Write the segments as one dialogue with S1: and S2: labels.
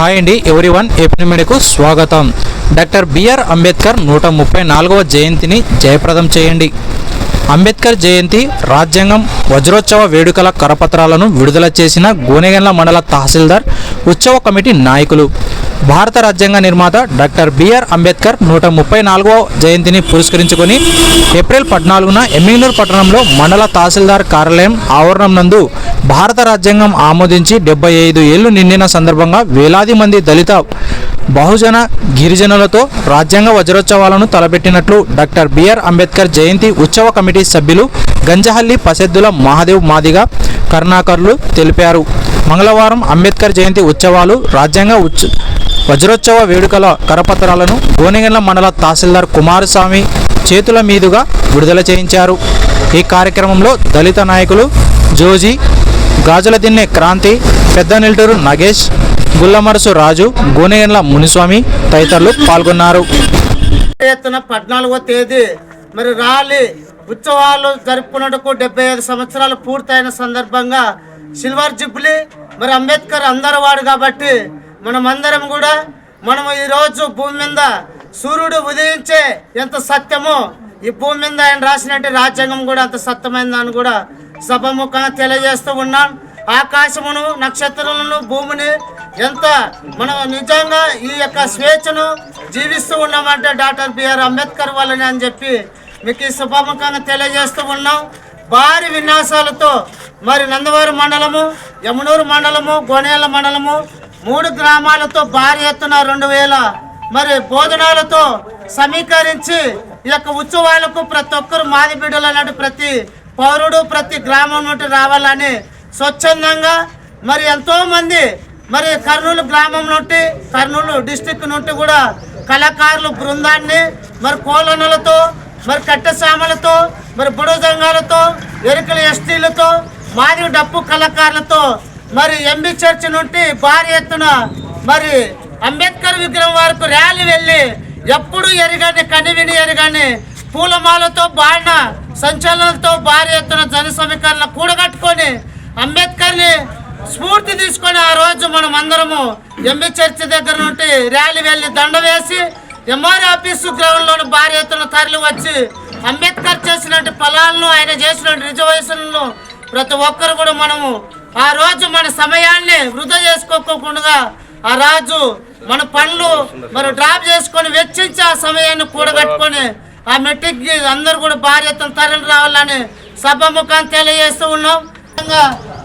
S1: Hi అండి ఎవరి one AP స్వాగతం. డాక్టర్ బిఆర్ అంబేద్కర్ నూట ముప్పై నాలుగవ జయంతిని జయప్రదం చేయండి. అంబేద్కర్ జయంతి రాజ్యాంగం వజ్రోత్సవ వేడుకల కరపత్రాలను విడుదల చేసిన గోనెగండ్ల మండల తహసీల్దార్ ఉత్సవ కమిటీ నాయకులు. భారత రాజ్యాంగ నిర్మాత డాక్టర్ బిఆర్ అంబేద్కర్ నూట ముప్పై నాలుగవ జయంతిని పురస్కరించుకొని ఏప్రిల్ పద్నాలుగున ఎమ్మిగనూరు పట్టణంలో మండల తహసీల్దార్ కార్యాలయం ఆవరణం నందు భారత రాజ్యాంగం ఆమోదించి డెబ్బై ఐదు ఏళ్ళు నిండిన సందర్భంగా వేలాది మంది దళిత బహుజన గిరిజనులతో రాజ్యాంగ వజ్రోత్సవాలను తలపెట్టినట్లు డాక్టర్ బిఆర్ అంబేద్కర్ జయంతి ఉత్సవ కమిటీ సభ్యులు గంజహల్లి పసెద్దుల మహాదేవ్ మాదిగ కర్ణాకర్లు తెలిపారు. మంగళవారం అంబేద్కర్ జయంతి ఉత్సవాలు రాజ్యాంగ ఉచ్చ వజ్రోత్సవ వేడుకల కరపత్రాలను గోనెగండ్ల మండల తహసీల్దార్ కుమారస్వామి చేతుల మీదుగా విడుదల చేయించారు. ఈ కార్యక్రమంలో దళిత నాయకులు జోజీ గాజుల దిన్నె క్రాంతి పెద్దనిల్టూరు నగేష్ గుల్లమరసు రాజు గోనెగండ్ల మునిస్వామి తదితరులు పాల్గొన్నారు.
S2: ఎత్తున పద్నాలుగో తేదీ మరి ర్యాలీ ఉత్సవాలు జరుపుకున్నట్టుకు డెబ్బై ఐదు సంవత్సరాలు పూర్తయిన సందర్భంగా సిల్వర్ జూబ్లీ మరి అంబేద్కర్ అందరి వాడు కాబట్టి మనమందరం కూడా మనం ఈరోజు భూమి మీద సూర్యుడు ఉదయించే ఎంత సత్యమో ఈ భూమి మీద ఆయన రాసినట్టు రాజ్యాంగం కూడా అంత సత్యమైందని కూడా సభముఖ తెలియజేస్తూ ఉన్నాం. ఆకాశమును నక్షత్రాలను భూమిని ఎంత మనం నిజంగా ఈ యొక్క స్వేచ్ఛను జీవిస్తూ ఉన్నామంటే డాక్టర్ బిఆర్ అంబేద్కర్ వాళ్ళని అని చెప్పి మీకు ఈ శుభముఖంగా తెలియజేస్తూ ఉన్నాం. భారీ విన్యాసాలతో మరి నందవారి మండలము యమునూరు మండలము గోనేల మండలము మూడు గ్రామాలతో భారీ ఎత్తున రెండు వేల మరి భోజనాలతో సమీకరించి ఈ యొక్క ఉత్సవాలకు ప్రతి ఒక్కరు మాది బిడ్డలు అన్నట్టు ప్రతి పౌరుడు ప్రతి గ్రామం నుండి రావాలని స్వచ్ఛందంగా మరి ఎంతోమంది మరి కర్నూలు గ్రామం నుండి కర్నూలు డిస్టిక్ నుండి కూడా కళాకారులు బృందాన్ని మరి కోలనలతో మరి కట్టెసామలతో మరి బుడజంగాలతో ఎరుకల ఎస్టీలతో మాది డప్పు కళాకారులతో మరి ఎంబీ చర్చ్ నుండి భారీ ఎత్తున మరి అంబేద్కర్ విగ్రహం వరకు ర్యాలీ వెళ్ళి ఎప్పుడు ఎరగాని కనివిని ఎరగాని పూలమాలతో బాడిన సంచలనంతో భారీ ఎత్తున జన సమీకరణ కూడగట్టుకొని అంబేద్కర్ని స్ఫూర్తి తీసుకొని ఆ రోజు మనం అందరము ఎంబీ చర్చ్ దగ్గర నుండి ర్యాలీ వెళ్ళి దండ వేసి ఎంఆర్ ఆఫీసు గ్రౌండ్లో భారీ ఎత్తున తరలి వచ్చి అంబేద్కర్ చేసినట్టు ఫలాలను ఆయన చేసిన రిజర్వేషన్లను ప్రతి ఒక్కరు కూడా మనము ఆ రోజు మన సమయాన్ని వృధా చేసుకోకుండా ఆ రాజు మన పనులు మరి డ్రాప్ చేసుకొని వెచ్చించి ఆ సమయాన్ని కూడగట్టుకొని ఆ మెట్రిక్ అందరూ కూడా భారీ ఎత్తున తరలి రావాలని సభాముఖాన్ని తెలియజేస్తూ ఉన్నాం.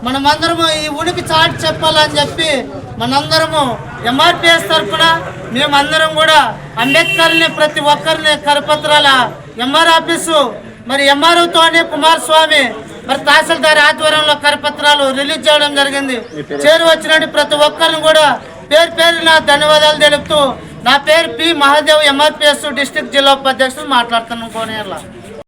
S2: మనమందరము ఈ ఉనికి చాటి చెప్పాలని చెప్పి మనందరము ఎంఆర్పిఎస్ తరఫున మేమందరం కూడా అంబేద్కర్ని ప్రతి ఒక్కరిని కరపత్రాల ఎంఆర్ ఆఫీసు మరి ఎంఆర్ఓతోనే కుమారస్వామి మరి తహసీల్దార్ ఆధ్వర్యంలో కరపత్రాలు రిలీజ్ చేయడం జరిగింది. చేరు వచ్చినట్టు ప్రతి ఒక్కరిని కూడా పేరు పేరున ధన్యవాదాలు తెలుపుతూ నా పేరు పి మహాదేవ్ ఎంఆర్పిఎస్ డిస్ట్రిక్ట్ జిల్లా ఉపాధ్యక్షుడు మాట్లాడుతున్నాను కోనేర్ల.